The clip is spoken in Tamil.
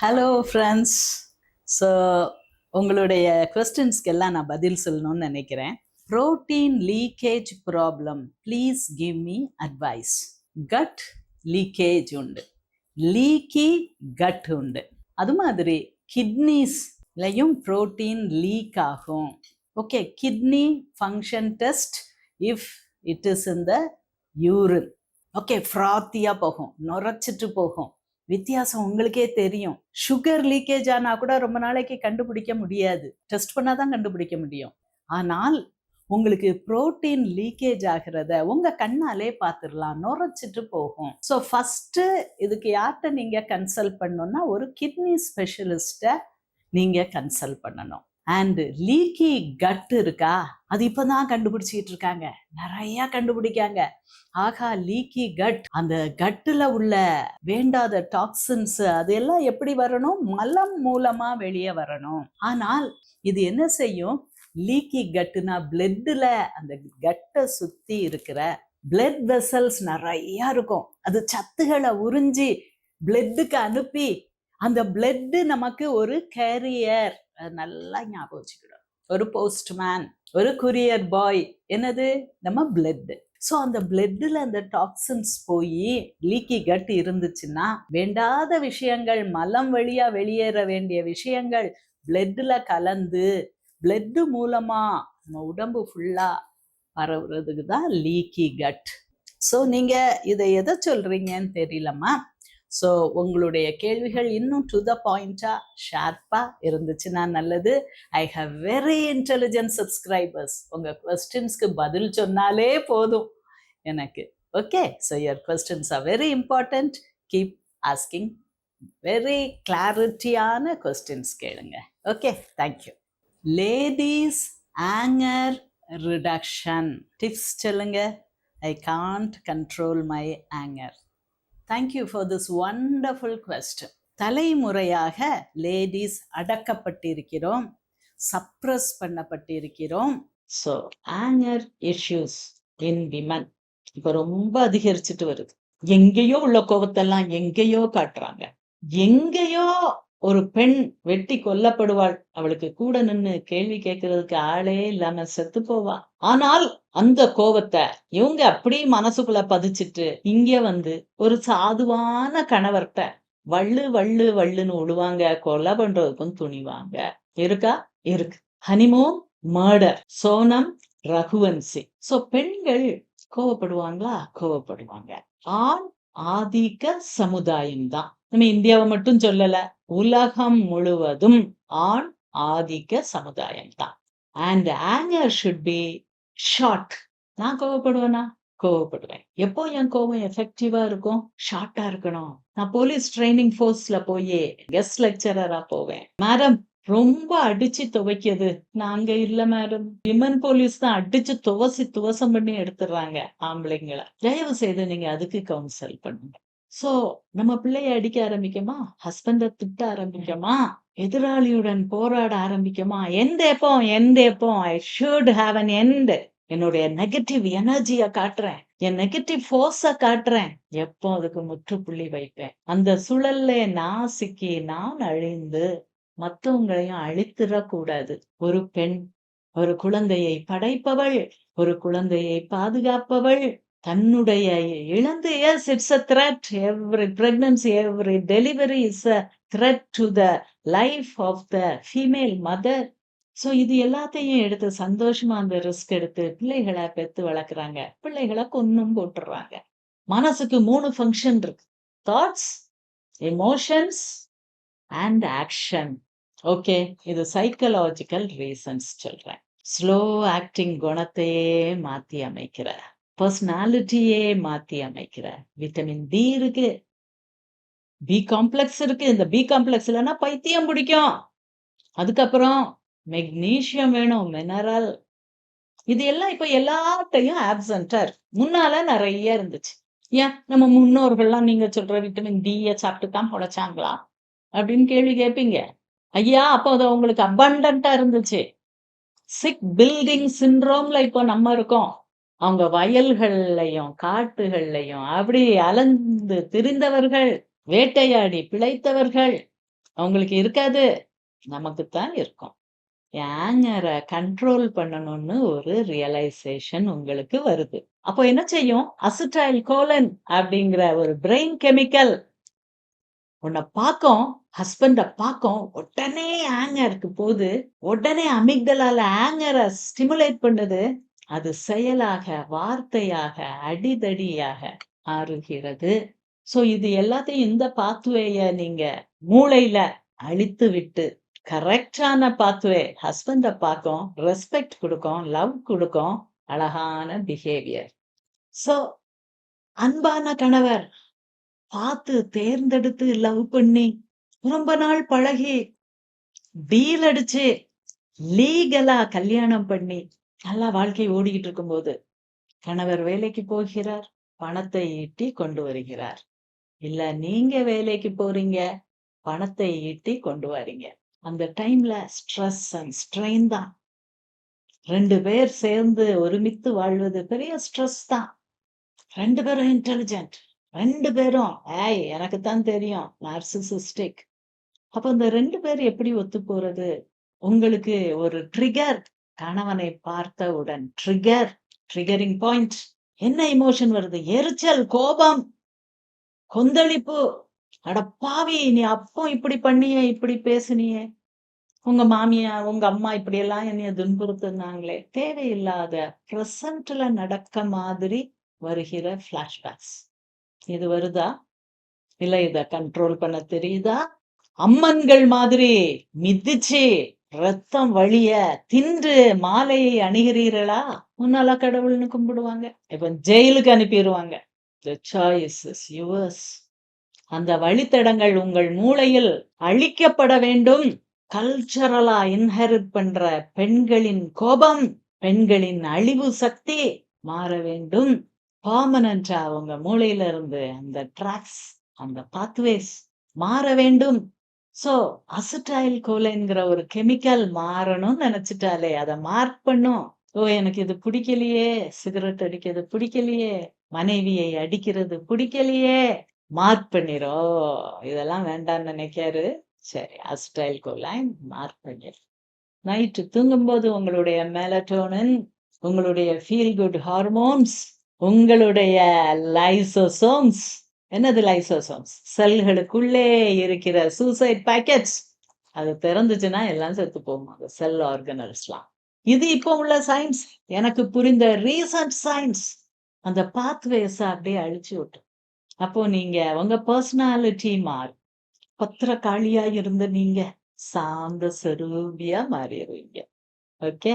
ஹலோ ஃப்ரெண்ட்ஸ் ஸோ உங்களுடைய கொஸ்டின்ஸ்க்கெல்லாம் நான் பதில் சொல்லணும்னு நினைக்கிறேன். Protein leakage problem please give me advice gut leakage உண்டு. லீக்கி கட் உண்டு. அது மாதிரி கிட்னிஸ்லையும் ப்ரோட்டீன் லீக் ஆகும். Okay kidney function test if it is in the urine okay ஃப்ராத்தியாக போகும். நுரைச்சிட்டு போகும். வித்தியாசம் உங்களுக்கே தெரியும். சுகர் லீக்கேஜ் ஆனா கூட ரொம்ப நாளைக்கு கண்டுபிடிக்க முடியாது. டெஸ்ட் பண்ணாதான் கண்டுபிடிக்க முடியும். ஆனால் உங்களுக்கு புரோட்டீன் லீக்கேஜ் ஆகிறத உங்க கண்ணாலே பார்த்துடலாம். நுரைச்சிட்டு போகும். ஸோ ஃபஸ்ட்டு இதுக்கு யார்கிட்ட நீங்க கன்சல்ட் பண்ணணும்னா ஒரு கிட்னி ஸ்பெஷலிஸ்ட்டை நீங்க கன்சல்ட் பண்ணணும். அண்ட் லீக்கி கட் இருக்கா? அது இப்பதான் கண்டுபிடிச்சிட்டு இருக்காங்க. நிறைய கண்டுபிடிக்காங்க. ஆகா லீக்கி கட் அந்த கட்டுல உள்ள வேண்டாத டாக்ஸின்ஸ் அதெல்லாம் எப்படி வரணும்? மலம் மூலமா வெளியே வரணும். ஆனால் இது என்ன செய்யும்? லீக்கி கட்டுனா பிளட்ல அந்த கட்டை சுத்தி இருக்கிற பிளட் வெசல்ஸ் நிறைய இருக்கும். அது சத்துகளை உறிஞ்சி பிளட்டுக்கு அனுப்பி அந்த பிளட்டு நமக்கு ஒரு கேரியர் நல்லா ஞாபகம் வச்சுக்கிடும் ஒரு போஸ்ட்மேன் ஒரு குரியர் பாய் என்னது? நம்ம பிளட் ஸோ அந்த பிளட்டில் அந்த டாக்ஸின்ஸ் போய் லீக்கி கட் இருந்துச்சுன்னா வேண்டாத விஷயங்கள் மலம் வழியாக வெளியேற வேண்டிய விஷயங்கள் பிளட்டில் கலந்து பிளட்டு மூலமாக நம்ம உடம்பு ஃபுல்லாக பரவுறதுக்கு தான் லீக்கி கட் ஸோ நீங்கள் இதை எதை சொல்கிறீங்கன்னு தெரியலம்மா? ஸோ உங்களுடைய கேள்விகள் இன்னும் டு த பாயிண்டா ஷார்ப்பா இருந்துச்சுன்னா நல்லது. I have very intelligent subscribers உங்க கொஸ்டின்ஸ்க்கு பதில் சொன்னாலே போதும் எனக்கு. Okay so your questions are very important keep asking very கிளாரிட்டியான questions கேளுங்க. Okay thank you ladies anger reduction tips சொல்லுங்க. I can't control my anger thank you for this wonderful question தலைமுறையாக லேடிஸ் அடக்கப்பட்டிருக்கிறோம் suppress பண்ணப்பட்டிருக்கிறோம். So anger issues in women இப்போ ரொம்ப அதிகரிச்சுட்டு வருது. எங்கேயோ உள்ள கோபத்தெல்லாம் எங்கேயோ காட்டுறாங்க. எங்கேயோ ஒரு பெண் வெட்டி கொல்லப்படுவாள். அவளுக்கு கூட நின்னு கேள்வி கேட்கறதுக்கு ஆளே இல்லாம செத்து போவா. ஆனால் அந்த கோபத்தை இவங்க அப்படி மனசுக்குள்ள பதிச்சுட்டு இங்க வந்து ஒரு சாதுவான கணவர்கிட்ட வள்ளு வள்ளு வள்ளுன்னு விழுவாங்க கொலை பண்றதுக்கும் துணிவாங்க. இருக்கா? இருக்கு. Honeymoon murder Sonam Raghuvanshi. So பெண்கள் கோவப்படுவாங்களா? கோவப்படுவாங்க. ஆண் ஆதிக்க சமுதாயம் தான் நம்ம இந்தியாவை மட்டும் சொல்லல உலகம் முழுவதும் ஆண் ஆதிக்க சமுதாயம் தான் and anger should be short நான் கோவப்படுவேனா? கோவப்படுவேன். எப்போ என் கோவம் எஃபெக்டிவா இருக்கும்? ஷார்ட்டா இருக்கணும். நான் போலீஸ் ட்ரைனிங் ஃபோர்ஸ்ல போய் கெஸ்ட் லெக்சரரா போவேன். மேடம் ரொம்ப அடிச்சு துவைக்கிறது நாங்க இல்ல மேடம் விமன் போலீஸ் தான் அடிச்சு துவசி துவசம் பண்ணி எடுத்துடுறாங்க ஆம்பளைங்களை. தயவு செய்து நீங்க அதுக்கு கவுன்சில் பண்ணுங்க. சோ நம்ம பிள்ளைய அடிக்க ஆரம்பிக்கமா? ஹஸ்பண்ட திட்ட ஆரம்பிக்கமா? எதிராளியுடன் போராட ஆரம்பிக்கமா? எந்த எப்போ எந்த எப்போ I should have an end என்னுடைய நெகட்டிவ் எனர்ஜிய காட்டுறேன். என் நெகட்டிவ் ஃபோர்ஸ காட்டுறேன். எப்போ அதுக்கு முற்றுப்புள்ளி வைப்பேன். அந்த சுழல்ல நான் சிக்கி நான் அழிந்து மற்றவங்களையும் அழித்திடக்கூடாது ஒரு பெண் ஒரு குழந்தையை படைப்பவள் ஒரு குழந்தையை பாதுகாப்பவள் தன்னுடைய இழந்து yes it's a threat every pregnancy every delivery is a threat to the life of the female mother so இது எல்லாத்தையும் எடுத்து சந்தோஷமா அந்த ரிஸ்க் எடுத்து பிள்ளைகளை பெத்து வளர்க்குறாங்க. பிள்ளைகளை கொன்னும் போட்டுடுறாங்க மனசுக்கு மூணு ஃபங்க்ஷன் இருக்கு. Thoughts emotions and action okay இது சைக்கலாஜிக்கல் ரீசன்ஸ் சொல்றேன். ஸ்லோ ஆக்டிங் குணத்தையே மாற்றி அமைக்கிறேன் பர்சனாலிட்டியே மாத்தி அமைக்கிற. விட்டமின் டி இருக்கு. பி காம்ப்ளெக்ஸ் இருக்கு. இந்த பி காம்ப்ளெக்ஸ் இல்லைன்னா பைத்தியம் பிடிக்கும். அதுக்கப்புறம் மெக்னீசியம் வேணும் மினரல் இது எல்லாம் இப்ப எல்லாத்தையும் ஆப்சண்டா இருக்கு. முன்னால நிறைய இருந்துச்சு. ஏன்? நம்ம முன்னோர்கள்லாம் நீங்க சொல்ற விட்டமின் டிய சாப்பிட்டு தான் பொழைச்சாங்களா? அப்படின்னு கேள்வி கேட்பீங்க. ஐயா அப்போ அது உங்களுக்கு அபண்டன்டா இருந்துச்சு. சிக் பில்டிங் சிண்ட்ரோம்ல இப்போ நம்ம இருக்கோம். அவங்க வயல்கள்லையும் காட்டுகள்லையும் அப்படி அலந்து திரிந்தவர்கள் வேட்டையாடி பிழைத்தவர்கள் அவங்களுக்கு இருக்காது. நமக்கு தான் இருக்கும் ஏங்கரை கண்ட்ரோல் பண்ணணும்னு ஒரு ரியலைசேஷன் உங்களுக்கு வருது. அப்போ என்ன செய்யும்? அசிட்டைல் கோலன் அப்படிங்கிற ஒரு பிரெயின் கெமிக்கல் உன்னை பார்க்கும் ஹஸ்பண்ட பார்க்கும் உடனே ஆங்கருக்கு போகுது. உடனே அமிக்டலால ஆங்கரை ஸ்டிமுலேட் பண்ணுது. அது செயலாக வார்த்தையாக அடிதடியாக மாறுகிறது சோ இது எல்லாத்தையும் இந்த பாத்வேய நீங்க மூளையில அழித்து விட்டு கரெக்டான பாத்துவே ஹஸ்பண்ட பார்க்கும் ரெஸ்பெக்ட் கொடுக்கும் லவ் கொடுக்கும் அழகான பிஹேவியர் சோ அன்பான கணவர் பார்த்து தேர்ந்தெடுத்து லவ் பண்ணி ரொம்ப நாள் பழகி டீல் அடிச்சு லீகலா கல்யாணம் பண்ணி நல்லா வாழ்க்கை ஓடிக்கிட்டு இருக்கும்போது கணவர் வேலைக்கு போகிறார் பணத்தை ஈட்டி கொண்டு வருகிறார். இல்ல நீங்க வேலைக்கு போறீங்க பணத்தை ஈட்டி கொண்டு வரீங்க. அந்த டைம்ல ஸ்ட்ரெஸ் அண்ட் ஸ்ட்ரெயின் தான். ரெண்டு பேர் சேர்ந்து ஒருமித்து வாழ்வது பெரிய ஸ்ட்ரெஸ் தான். ரெண்டு பேரும் இன்டெலிஜென்ட் ரெண்டு பேரும் ஏய் எனக்கு தான் தெரியும் நார்சிசிஸ்டிக் அப்ப இந்த ரெண்டு பேர் எப்படி ஒத்து போறது உங்களுக்கு ஒரு ட்ரிகர் கணவனை பார்த்தவுடன் ட்ரிகர் ட்ரிகரிங் பாயிண்ட் என்ன இமோஷன் வருது? எரிச்சல் கோபம் கொந்தளிப்பு. அடப்பாவி நீ அப்போ இப்படி பண்ணியே இப்படி பேசுனியே. உங்க மாமியா உங்க அம்மா இப்படி எல்லாம் என்னைய துன்புறுத்துனாங்களே. தேவையில்லாத பிரசன்ட்ல நடக்க மாதிரி வருகிற பிளாஷ்பேக்ஸ் இது வருதா? இல்ல இத கண்ட்ரோல் பண்ண தெரியுதா? அம்மன்கள் மாதிரி மிதிச்சு ரத்தம் வழிய தின்று மாலையை அணுகிறீர்களா? முன்னால கடவுள்னு கும்பிடுவாங்க. இப்ப ஜெயிலுக்கு அனுப்பிடுவாங்க The சாய்ஸ் இஸ் yours. அந்த வழித்தடங்கள் உங்கள் மூளையில் அழிக்கப்பட வேண்டும். கல்ச்சரலா இன்ஹெரிட் பண்ற பெண்களின் கோபம் பெண்களின் அழிவு சக்தி மாற வேண்டும். பர்மனண்டா உங்க மூளையில இருந்து அந்த ட்ராக்ஸ் அந்த பாத்வேஸ் மாற வேண்டும். சோ அசிட்டைல் கோலைங்கிற ஒரு கெமிக்கல் மாறணும்னு நினைச்சிட்டாலே அதை மார்க் பண்ணும். ஓ எனக்கு இது பிடிக்கலையே சிகரெட் அடிக்கிறது பிடிக்கலையே மனைவியை அடிக்கிறது பிடிக்கலையே மார்க் பண்ணிரும் இதெல்லாம் வேண்டாம்னு நினைக்காரு. சரி அஸ்டைல் கோலைன் மார்க் பண்ணிரு நைட்டு தூங்கும்போது உங்களுடைய மெலட்டோனின் உங்களுடைய ஃபீல் குட் ஹார்மோன்ஸ் உங்களுடைய லைசோசோம்ஸ் என்னது லைசோசோம்ஸ்? செல்களுக்குள்ளே இருக்கிற சூசைட் பேக்கெட்ஸ் அது திறந்துச்சுன்னா எல்லாம் செத்து போகும் அந்த செல் ஆர்கனல்ஸ்லாம் இது இப்போ உள்ள சயின்ஸ் எனக்கு புரிந்த ரீசன்ட் சயின்ஸ் அந்த பாத்வேஸை அப்படியே அழிச்சு விட்டு அப்போ நீங்க உங்க பர்சனாலிட்டி மாறு. பத்திரக்காளியா இருந்த நீங்க சாந்த சொரூபியா மாறிடுவீங்க. ஓகே